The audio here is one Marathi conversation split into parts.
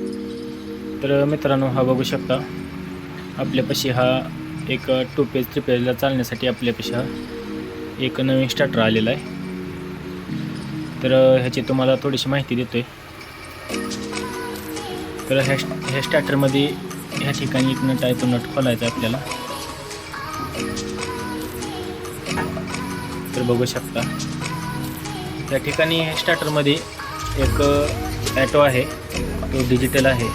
तर मित्रांनो हा बघू शकता. आपल्यापाशी हा एक टू पेज थ्री पेजला चालण्यासाठी आपल्यापाशी हा एक नवीन स्टार्टर आलेला आहे. तर ह्याची तुम्हाला थोडीशी माहिती देतोय. तर ह्या ह्या स्टार्टरमध्ये ह्या ठिकाणी एक नट आहे तो नट खोलायचा आहे आपल्याला. तर बघू शकता. त्या ठिकाणी ह्या स्टार्टरमध्ये एक ॲटो आहे. तो डिजिटल आहे.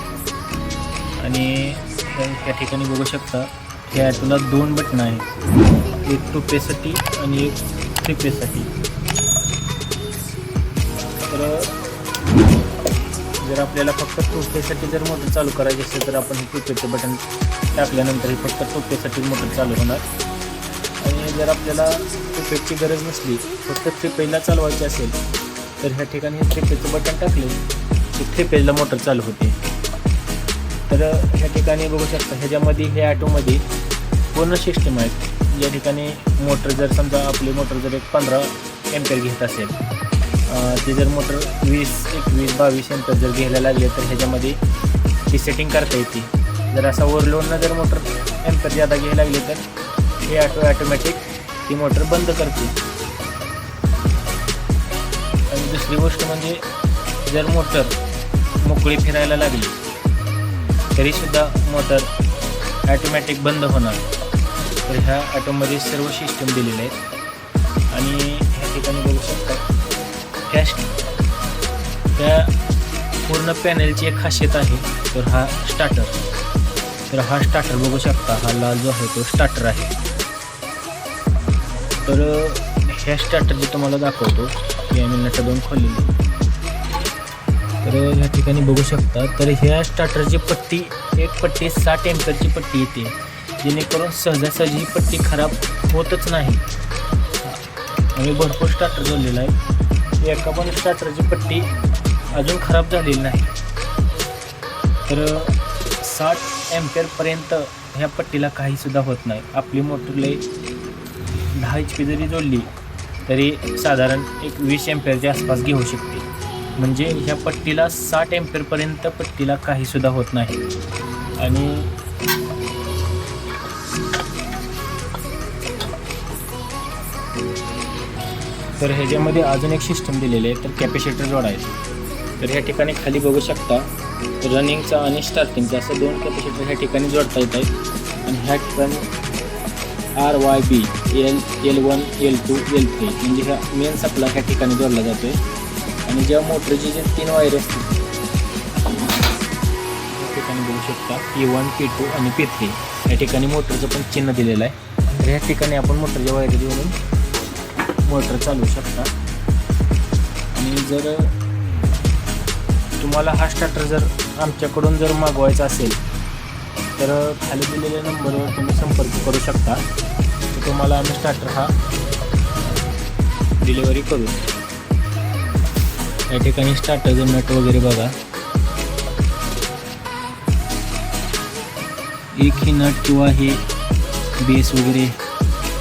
आणि या ठिकाणी बघू शकता या ॲपला दोन बटणं आहेत एक टू पेसाठी आणि एक थ्री पेसाठी तर जर आपल्याला फक्त टू पेसाठी जर मोटर चालू करायची असेल तर आपण हे टू पेचं बटन टाकल्यानंतर हे फक्त टू पेसाठी मोटर चालू होणार. आणि जर आपल्याला टू गरज नसली फक्त थ्री चालवायची असेल तर ह्या ठिकाणी हे थ्री बटन टाकले थ्री पेजला मोटर चालू होते. तर ह्या ठिकाणी बघू शकता ह्याच्यामध्ये हे ॲटोमध्ये पूर्ण सिस्टीम आहेत. या ठिकाणी मोटर जर समजा आपली मोटर जर एक पंधरा एम्पेअर घेत असेल ते जर मोटर वीस एकवीस बावीस एम्पेअर जर घ्यायला लागले तर ह्याच्यामध्ये ती सेटिंग करता येते. जर असा ओव्हरलोडनं जर मोटर एम्पेअर जादा घ्यायला लागले तर हे ऑटो ॲटोमॅटिक ती मोटर बंद करते. आणि दुसरी गोष्ट म्हणजे जर मोटर मोकळी फिरायला लागली तरीसुद्धा मोटर ॲटोमॅटिक बंद होणार. तर ह्या ॲटोमध्ये सर्व सिस्टम दिलेले आहेत. आणि ह्या ठिकाणी बघू शकता ह्या त्या पूर्ण पॅनेलची एक खासियत आहे तर हा स्टार्टर तर हा स्टार्टर बघू शकता हा लाल जो आहे तो स्टार्टर आहे. तर ह्या स्टार्टर जे तुम्हाला दाखवतो की आम्ही नट दोन खोललेली तर ह्या ठिकाणी बघू शकता तर ह्या स्टार्टरची पट्टी एक पट्टी साठ एम्परची पट्टी येते. जेणेकरून सहजासहजी ही पट्टी खराब होतच नाही. आम्ही भरपूर स्टार्टर जोडलेला आहे. एका पण स्टार्टरची पट्टी अजून खराब झालेली नाही. तर साठ एम्पेअरपर्यंत ह्या पट्टीला काहीसुद्धा होत नाही. आपली मोटरला दहा एच पी जरी जोडली तरी साधारण एक वीस एम्पेअरच्या आसपास घेऊ शकते. म्हणजे ह्या पट्टीला साठ एम्पेअरपर्यंत पट्टीला काहीसुद्धा होत नाही. आणि तर ह्याच्यामध्ये अजून एक सिस्टम दिलेले आहे तर कॅपॅसिटर जोडायचं तर ह्या ठिकाणी खाली बघू शकता रनिंगचा आणि स्टार्टिंगचा असं दोन कॅपॅसिटर ह्या ठिकाणी जोडता येत आहेत. आणि ह्या ठिकाणी R Y B L L one L two L three म्हणजे ह्या मेन सप्लाय ह्या ठिकाणी जोडला जातो आहे आणि जेव्हा मोटरचे जे तीन वायर असतील. या ठिकाणी बघू शकता पी वन पी टू आणि पी थ्री या ठिकाणी मोटरचं पण चिन्ह दिलेलं आहे. तर ह्या ठिकाणी आपण मोटरच्या वायर देऊन मोटर चालवू शकता. आणि जर तुम्हाला हा स्टार्टर जर आमच्याकडून जर मागवायचा असेल तर खाली दिलेल्या नंबरवर तुम्ही संपर्क करू शकता. तर तुम्हाला आम्ही स्टार्टर हा डिलिव्हरी करू. या ठिकाणी स्टार्टरचं नट वगैरे बघा. एक ही नट किंवा हे बेस वगैरे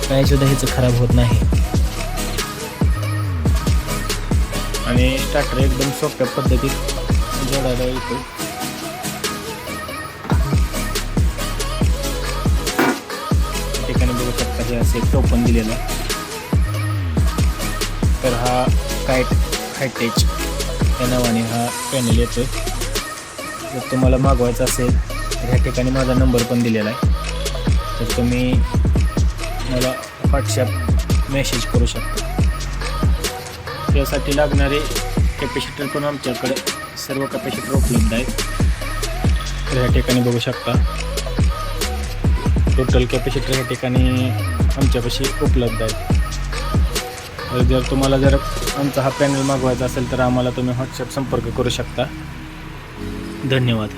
काय सुद्धा ह्याचं खराब होत नाही. आणि स्टार्टर एकदम सोप्या पद्धतीत जोडायला येतो ठिकाणी बघू शकता हे असे टोपन दिलेलं तर हा कायट हायटेच या नावाने हा पॅनल येतो जर तुम्हाला मागवायचा असेल तर ह्या ठिकाणी माझा नंबर पण दिलेला आहे. तर तुम्ही मला व्हॉट्सॲप मेसेज करू शकता. त्यासाठी लागणारे कॅपॅसिटर पण आमच्याकडे सर्व कॅपॅसिटर उपलब्ध आहेत. तर ह्या ठिकाणी बघू शकता. टोटल कॅपॅसिटर ह्या ठिकाणी आमच्यापाशी उपलब्ध आहेत. जर तुम्हाला जर आमचा हा पॅनल मागवायचा असेल तर आम्हाला तुम्ही व्हॉट्सअप संपर्क करू शकता. धन्यवाद.